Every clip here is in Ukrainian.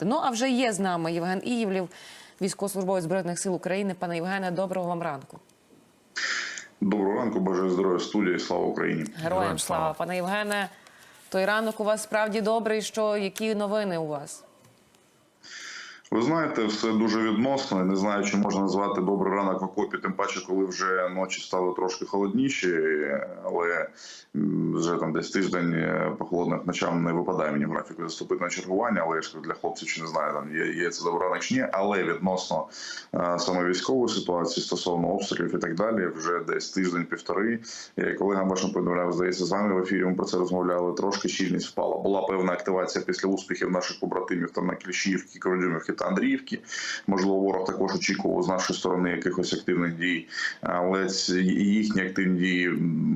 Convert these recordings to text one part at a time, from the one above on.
Ну а вже є з нами Євген Іївлів, військовослужбовець збройних сил України. Пане Євгене, доброго вам ранку. Доброго ранку, бажаю здоров'я студії. Слава Україні. Героям слава. Пане Євгене, той ранок у вас справді добрий. Що які новини у вас? Ви знаєте, все дуже відносно. Я Не знаю, чи можна назвати добрий ранок в окопі, тим паче, коли вже ночі стали трошки холодніші, але вже там десь тиждень е, по холодних ночам не випадає мені в графіку заступити на чергування. Але я ж для хлопців чи не знаю, там є, є це добрий ранок чи ні. Але відносно е, саме військової ситуації стосовно обстрілів і так далі, вже десь тиждень-півтори. Колегам вашим повідомляв, здається, з вами в ефірі. Ми про це розмовляли. Трошки щільність впала. Була певна активація після успіхів наших побратимів там на Кліщівці, Кородюмівки та Андріївки. Можливо, ворог також очікував з нашої сторони якихось активних дій, але їхні активні дії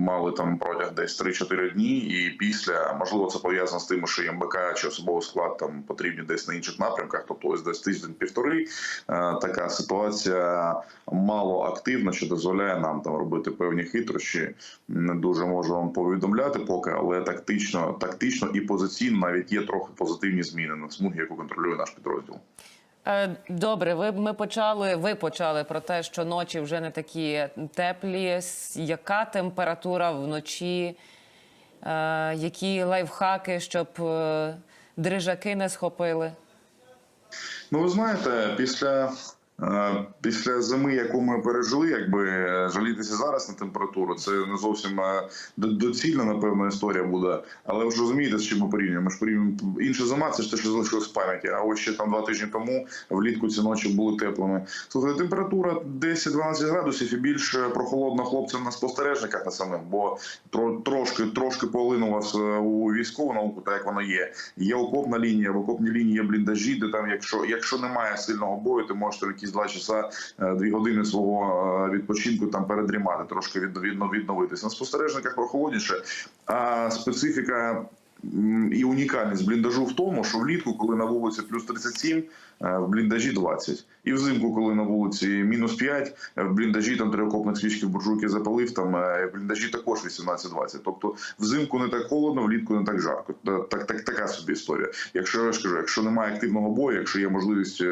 мали там протяг десь 3-4 дні. І після можливо це пов'язано з тим, що МБК чи особовий склад там потрібні десь на інших напрямках. Тобто ось десь тиждень-півтори. Е, Така ситуація мало активна, що дозволяє нам там робити певні хитрощі. Не дуже можу вам повідомляти поки, але тактично, тактично і позиційно навіть є трохи позитивні зміни на смугі, яку контролює наш підрозділ. Е, Добре, ви ми почали. Ви почали про те, що ночі вже не такі теплі. Яка температура вночі? Е, Які лайфхаки, щоб е, дрижаки не схопили? Ну, ви знаєте, після, після зими, яку ми пережили, якби е, жалітися зараз на температуру, це не зовсім е, доцільна, напевно, історія буде. Але ви ж розумієте, з чим ми порівнюємо. Ми ж порівнюємо інша зима, це ж те, що залишилось в пам'яті. А ось ще там два тижні тому влітку ці ночі були теплими. Слухайте, температура 10-12 градусів і більш прохолодно хлопцям на спостережниках на самим, бо тро- трошки трошки полинулося у військову науку, так як воно є. Є окопна лінія, в окопній лінії є бліндажі, де там, якщо якщо немає сильного бою, ти можеш там якісь два часа, е, дві години свого е, відпочинку там передрімати, трошки відновитися. На спостережниках прохолодніше, а специфіка. І унікальність бліндажу в тому, що влітку, коли на вулиці плюс 37, е, в бліндажі 20. І взимку, коли на вулиці мінус 5, е, в бліндажі там три окопних свічки в буржуйки запалив, там е, в бліндажі також 18-20. Тобто взимку не так холодно, влітку не так жарко. Так, так, така собі історія. Якщо я ж кажу, якщо немає активного бою, якщо є можливість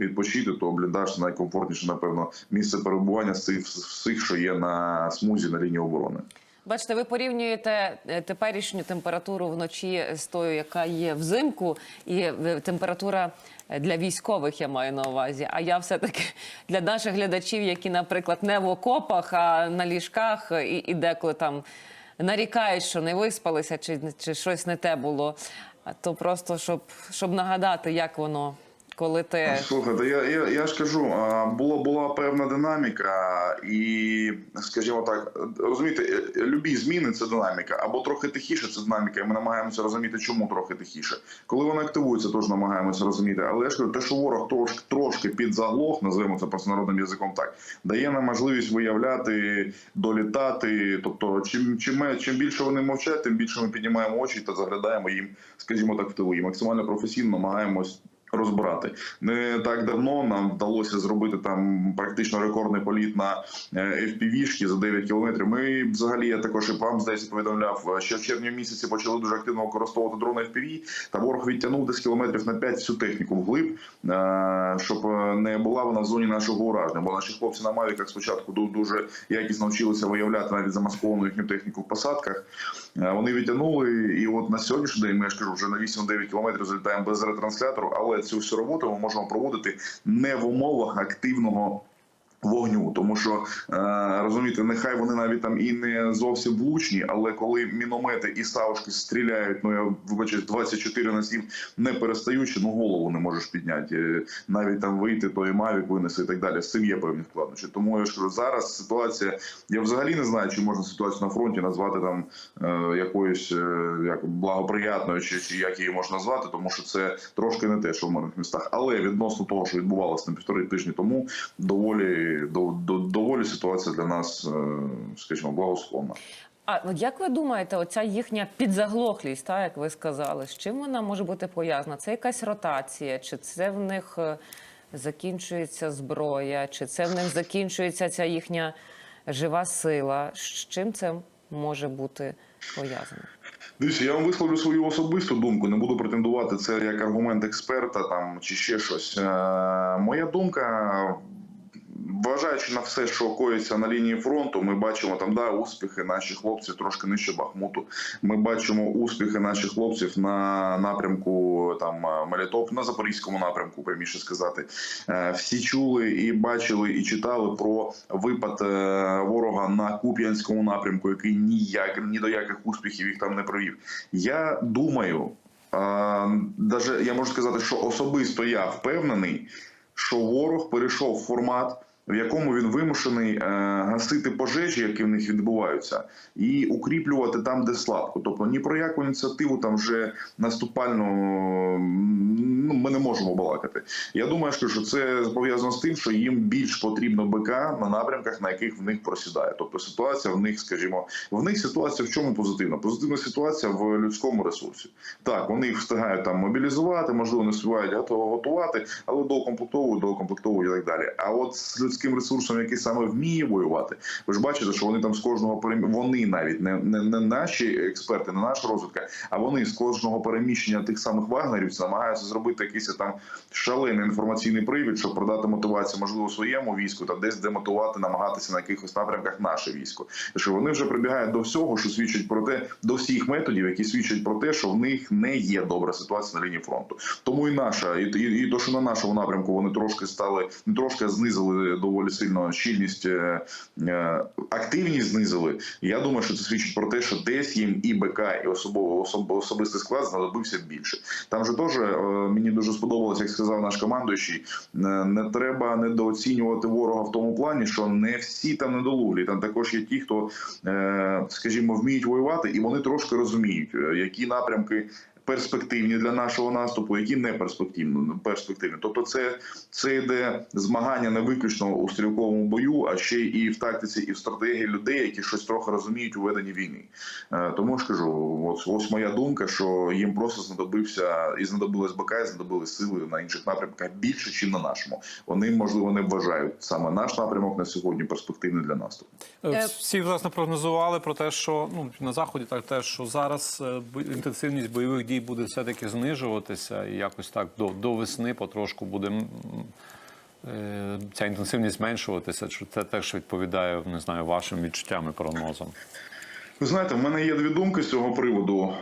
відпочити, то бліндаж найкомфортніше, напевно, місце перебування з цих всіх, що є на смузі на лінії оборони. Бачите, ви порівнюєте е, теперішню температуру вночі з тою, яка є взимку, і е, температура е, для військових я маю на увазі. А я все-таки для наших глядачів, які, наприклад, не в окопах, а на ліжках, і, і деколи там нарікають, що не виспалися, чи, чи щось не те було. То просто щоб, щоб нагадати, як воно, коли ти. Слухайте, я, я, я ж кажу, була, була певна динаміка, і, скажімо так, розумієте, любі зміни це динаміка, або трохи тихіше це динаміка, і ми намагаємося розуміти, чому трохи тихіше. Коли вона активується, теж намагаємося розуміти. Але я ж кажу, те, що ворог трошки трошки підзаглох, називаємо це просто народним язиком так, дає нам можливість виявляти, долітати. Тобто, чим, чим, чим більше вони мовчать, тим більше ми піднімаємо очі та заглядаємо їм, скажімо так, в тилу. І максимально професійно намагаємось розбирати не так давно. Нам вдалося зробити там практично рекордний політ на FPV-шки за 9 кілометрів. Ми взагалі я також і вам здається повідомляв, що в червні місяці почали дуже активно використовувати дрони FPV, Та ворог відтягнув десь кілометрів на 5 всю техніку вглиб, е, щоб е, не була вона в зоні нашого ураження. Бо наші хлопці на мавіках спочатку дуже якісно навчилися виявляти навіть замасковану їхню техніку в посадках. Е, Вони відтягнули, і от на сьогоднішній день ми я ж кажу, вже на 8-9 кілометрів залітаємо без ретранслятору, але цю всю роботу ми можемо проводити не в умовах активного. Вогню, тому що е, розумієте, нехай вони навіть там і не зовсім влучні, але коли міномети і ставушки стріляють, ну я вибачаюсь, 24 на 7 не перестаючи, ну голову не можеш підняти, Е, навіть там вийти, той мавік винеси і так далі. З цим є певні складнощі. Тому я ж кажу, зараз ситуація. Я взагалі не знаю, чи можна ситуацію на фронті назвати там е, якоюсь як благоприятною, чи, чи як її можна назвати, тому що це трошки не те, що в мирних містах. Але відносно того, що відбувалося на півтори тижні тому, доволі до, до, доволі ситуація для нас, е, скажімо, благосклонна. А як ви думаєте, оця їхня підзаглохлість, та як ви сказали, з чим вона може бути пов'язана? Це якась ротація, чи це в них е, закінчується зброя, чи це в них закінчується ця їхня жива сила? З чим це може бути пов'язано? Дивіться, я вам висловлю свою особисту думку. Не буду претендувати це як аргумент експерта там чи ще щось. Е, моя думка. Вважаючи на все, що коїться на лінії фронту, ми бачимо там да успіхи наших хлопців трошки нижче Бахмуту. Ми бачимо успіхи наших хлопців на напрямку там Мелітоп, на запорізькому напрямку, пряміше сказати. Е, Всі чули і бачили, і читали про випад е, ворога на Куп'янському напрямку, який ніяк ні до яких успіхів їх там не провів. Я думаю, навіть я можу сказати, що особисто я впевнений, що ворог перейшов в формат. В якому він вимушений е, гасити пожежі, які в них відбуваються, і укріплювати там, де слабко. Тобто ні про яку ініціативу там вже наступальну ну, ми не можемо балакати. Я думаю, що це пов'язано з тим, що їм більш потрібно БК на напрямках, на яких в них просідає. Тобто ситуація в них, скажімо, в них ситуація в чому позитивна? Позитивна ситуація в людському ресурсі. Так, вони встигають там мобілізувати, можливо, не готово готувати, але доукомплектовують, доукомплектовують і так далі. А от з людським ресурсом, який саме вміє воювати, ви ж бачите, що вони там з кожного вони навіть не, не, не наші експерти, не наша розвідка, а вони з кожного переміщення тих самих вагнерівців намагаються зробити якийсь там шалений інформаційний привід, щоб продати мотивацію, можливо, своєму війську та десь демотивувати, намагатися на якихось напрямках наше військо. Що вони вже прибігають до всього, що свідчить про те, до всіх методів, які свідчать про те, що в них не є добра ситуація на лінії фронту. Тому і наша, і, і, і то, що на нашому напрямку вони трошки стали не трошки знизили доволі сильно щільність, е, е, активність знизили. Я думаю, що це свідчить про те, що десь їм і БК, і особово особ, особистий склад знадобився більше. Там же теж е, мені дуже сподобалось, як сказав наш командуючий. Не треба недооцінювати ворога в тому плані, що не всі там недолуглі. Там також є ті, хто, скажімо, вміють воювати, і вони трошки розуміють, які напрямки. Перспективні для нашого наступу, які не перспективні. перспективні. Тобто, це, це йде змагання не виключно у стрілковому бою, а ще і в тактиці, і в стратегії людей, які щось трохи розуміють у веденні війни. Е, Тому ж кажу, ось, ось моя думка, що їм просто знадобився і знадобилось БК, і знадобились сили на інших напрямках більше, ніж на нашому. Вони можливо не вважають саме наш напрямок на сьогодні перспективний для наступу. Е, Всі власне прогнозували про те, що ну на заході так те, що зараз е, інтенсивність бойових дій буде все таки знижуватися, і якось так до, до весни потрошку буде е, ця інтенсивність зменшуватися. Чи це теж відповідає не знаю вашим відчуттям і прогнозам? Ви знаєте, в мене є дві думки з цього приводу.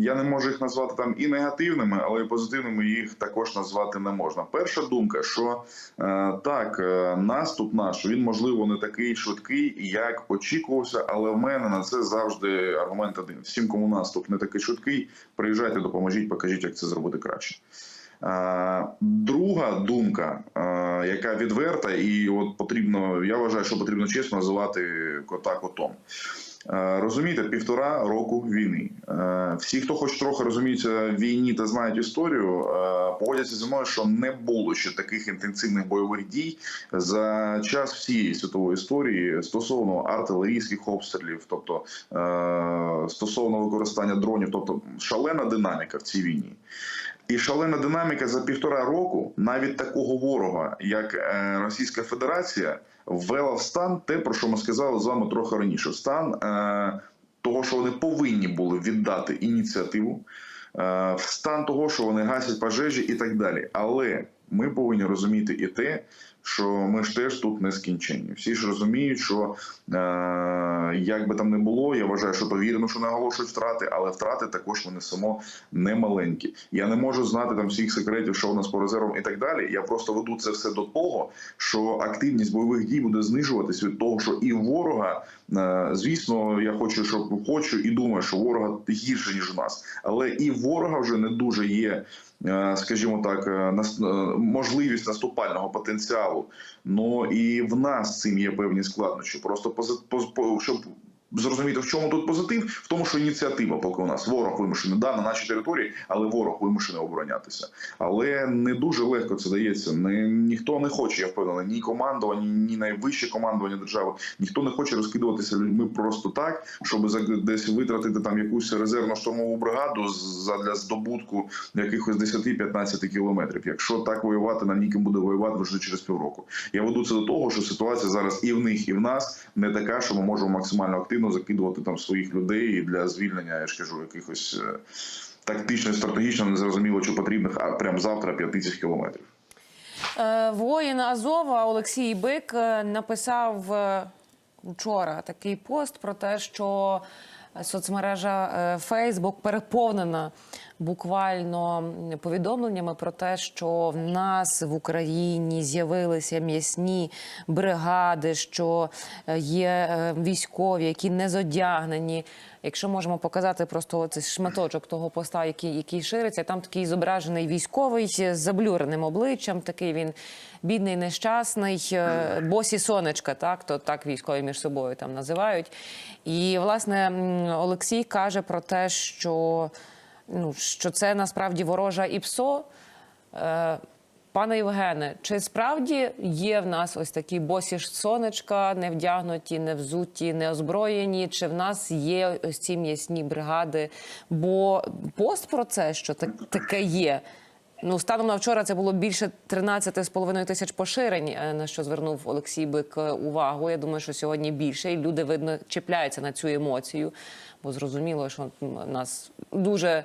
Я не можу їх назвати там і негативними, але і позитивними їх також назвати не можна. Перша думка, що е, так, е, наступ наш він можливо не такий швидкий, як очікувався, але в мене на це завжди аргумент один: всім, кому наступ не такий швидкий, приїжджайте, допоможіть, покажіть, як це зробити краще. Е, Друга думка, яка відверта, і от потрібно, я вважаю, що потрібно чесно називати кота котом. Е, Розумієте, півтора року війни. Е, Всі, хто хоч трохи розуміються війні та знають історію, е, погодяться зі мною, що не було ще таких інтенсивних бойових дій за час всієї світової історії стосовно артилерійських обстрілів, тобто стосовно використання дронів, тобто шалена динаміка в цій війні. І шалена динаміка за півтора року навіть такого ворога, як е, Російська Федерація, ввела в стан те, про що ми сказали з вами трохи раніше. В стан е, того, що вони повинні були віддати ініціативу, е, в стан того, що вони гасять пожежі і так далі. Але ми повинні розуміти і те, що ми ж теж тут не скінчені. Всі ж розуміють, що е, як би там не було, я вважаю, що то вірно, що наголошують втрати, але втрати також ми несемо немаленькі. Я не можу знати там всіх секретів, що у нас по резервам і так далі. Я просто веду це все до того, що активність бойових дій буде знижуватись від того, що і ворога, е, звісно, я хочу, щоб хочу і думаю, що ворога гірше ніж у нас, але і ворога вже не дуже є. е, Скажімо так, е, е, можливість наступального потенціалу. Ну і в нас з цим є певні складнощі. Просто щоб зрозуміти, в чому тут позитив, в тому, що ініціатива, поки у нас ворог вимушений да на нашій території, але ворог вимушений оборонятися. Але не дуже легко це дається. Не ніхто не хоче, я впевнений, ні командування, ні найвище командування держави, ніхто не хоче розкидуватися людьми просто так, щоб десь витратити там якусь резервну штурмову бригаду для здобутку якихось 10-15 кілометрів. Якщо так воювати, нам ніким буде воювати вже через півроку. Я веду це до того, що ситуація зараз і в них, і в нас не така, що ми можемо максимально активно активно закидувати там своїх людей для звільнення, я ж кажу, якихось е, тактично, стратегічно незрозуміло чи потрібних, а прямо завтра 5 тисяч кілометрів. Е, Воїн Азова Олексій Бик е, написав вчора такий пост про те, що соцмережа Фейсбук переповнена буквально повідомленнями про те, що в нас в Україні з'явилися м'ясні бригади, що е, є е, військові, які не зодягнені. Якщо можемо показати просто цей шматочок того поста, який, який шириться, там такий зображений військовий з заблюреним обличчям. Такий він бідний, нещасний, е, босі сонечка, так то так військові між собою там називають. І власне Олексій каже про те, що, ну, що це насправді ворожа ІПСО. Е, Пане Євгене, чи справді є в нас ось такі босі сонечка, не вдягнуті, не взуті, не озброєні? Чи в нас є ось ці м'ясні бригади? Бо пост про це, що так, таке є. Ну, станом на вчора це було більше 13,5 тисяч поширень, е, на що звернув Олексій Бик е, увагу. Я думаю, що сьогодні більше, і люди, видно, чіпляються на цю емоцію, бо зрозуміло, що нас дуже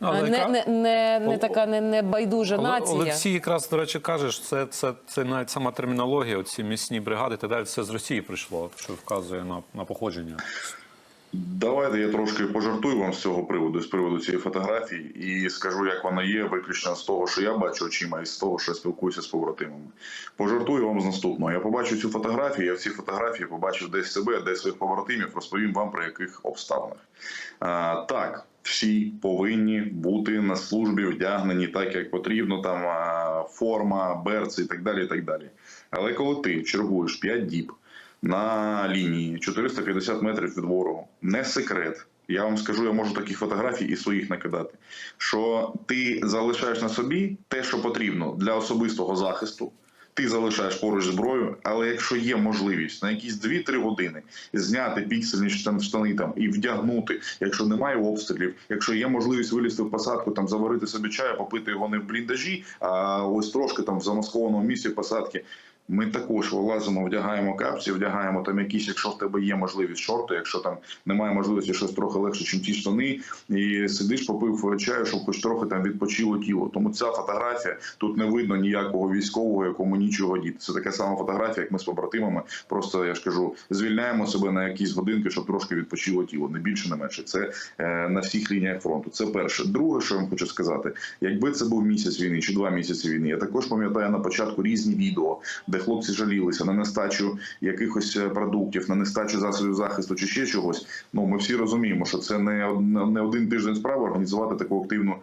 Ну, але Е, не, не, не, не така не, не байдужа нація. Олексій якраз, до речі, каже, що це, це, це навіть сама термінологія, оці місні бригади, так далі, це з Росії прийшло, що вказує на, на походження. Давайте я трошки пожартую вам з цього приводу, з приводу цієї фотографії, і скажу, як вона є, виключно з того, що я бачу очима, і з того, що я спілкуюся з побратимами. Пожартую вам з наступного. Я побачу цю фотографію. Я в цій фотографії побачив десь себе, десь своїх побратимів, розповім вам про яких обставинах. А, так. Всі повинні бути на службі вдягнені так, як потрібно, там форма, берці і так далі. і так далі. Але коли ти чергуєш 5 діб на лінії 450 метрів від ворогу. Не секрет. Я вам скажу, я можу таких фотографій і своїх накидати. Що ти залишаєш на собі те, що потрібно для особистого захисту. Ти залишаєш поруч зброю, але якщо є можливість на якісь 2-3 години зняти піксельні штан- штани там і вдягнути, якщо немає обстрілів, якщо є можливість вилізти в посадку, там заварити собі чаю, попити його не в бліндажі, а ось трошки там в замаскованому місці посадки. Ми також вилазимо, вдягаємо капці, вдягаємо там якісь, якщо в тебе є можливість шорти, якщо там немає можливості щось трохи легше, ніж ті штани, і сидиш, попив чаю, щоб хоч трохи там відпочило тіло. Тому ця фотографія тут не видно ніякого військового, якому нічого діти. Це така сама фотографія, як ми з побратимами. Просто я ж кажу, звільняємо себе на якісь годинки, щоб трошки відпочило тіло. Не більше, не менше. Це е, на всіх лініях фронту. Це перше. Друге, що я вам хочу сказати, якби це був місяць війни чи два місяці війни, я також пам'ятаю на початку різні відео, де хлопці жалілися на нестачу якихось е, продуктів, на нестачу засобів захисту чи ще чогось. Ну ми всі розуміємо, що це не не один тиждень справа організувати таку активну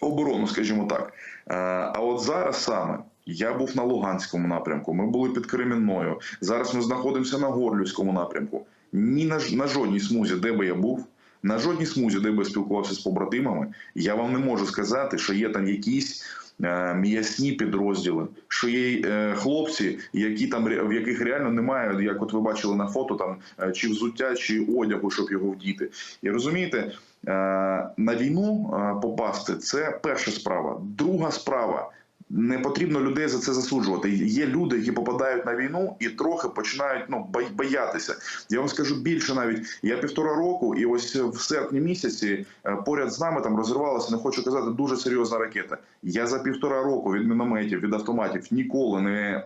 оборону, скажімо так. Е, А от зараз саме. Я був на Луганському напрямку. Ми були під Кремінною. Зараз ми знаходимося на Горлівському напрямку. Ні на, на жодній смузі, де би я був, на жодній смузі, де би я спілкувався з побратимами, я вам не можу сказати, що є там якісь м'ясні підрозділи, що є е, хлопці, які там в яких реально немає, як от ви бачили на фото, там е, чи взуття, чи одягу, щоб його вдіти. І розумієте, е, на війну е, попасти це перша справа. Друга справа. Не потрібно людей за це засуджувати. Є люди, які попадають на війну і трохи починають ну боятися. Я вам скажу більше навіть. Я півтора року, і ось в серпні місяці е, поряд з нами там розірвалася, не хочу казати, дуже серйозна ракета. Я за півтора року від мінометів, від автоматів ніколи не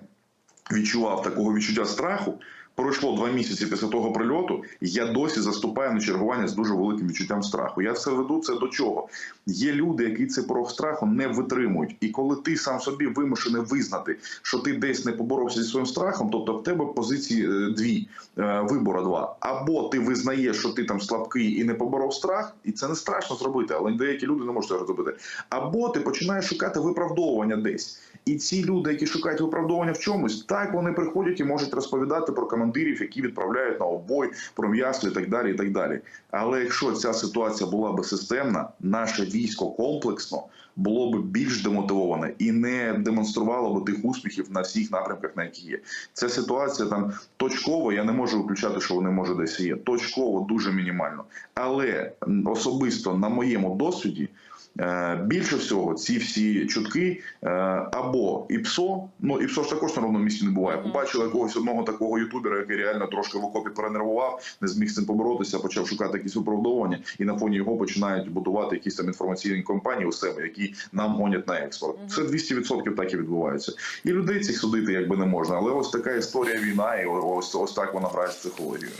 відчував такого відчуття страху. Пройшло два місяці після того прильоту. Я досі заступаю на чергування з дуже великим відчуттям страху. Я це веду це до чого? Є люди, які цей порог страху не витримують. І коли ти сам собі вимушений визнати, що ти десь не поборовся зі своїм страхом, тобто в тебе позиції е, дві е, вибора два. Або ти визнаєш, що ти там слабкий і не поборов страх, і це не страшно зробити, але деякі люди не можуть цього зробити. Або ти починаєш шукати виправдовування десь. І ці люди, які шукають виправдовування в чомусь, так вони приходять і можуть розповідати про командирів, які відправляють на обой, про м'ясо і так далі. і так далі. Але якщо ця ситуація була би системна, наше військо комплексно було б більш демотивоване і не демонструвало б тих успіхів на всіх напрямках, на які є. Ця ситуація там точково. Я не можу виключати, що вони може десь є. Точково дуже мінімально. Але особисто на моєму досвіді. Е, Більше всього, ці всі чутки е, або ІПСО, ну ІПСО ж також на ровному місці не буває. Побачили якогось одного такого ютубера, який реально трошки в окопі перенервував, не зміг з цим поборотися, почав шукати якісь виправдовування, і на фоні його починають будувати якісь там інформаційні компанії у себе, які нам гонять на експорт. Це 200% так і відбувається. І людей цих судити якби не можна. Але ось така історія війна, і ось ось так вона грає з психологією.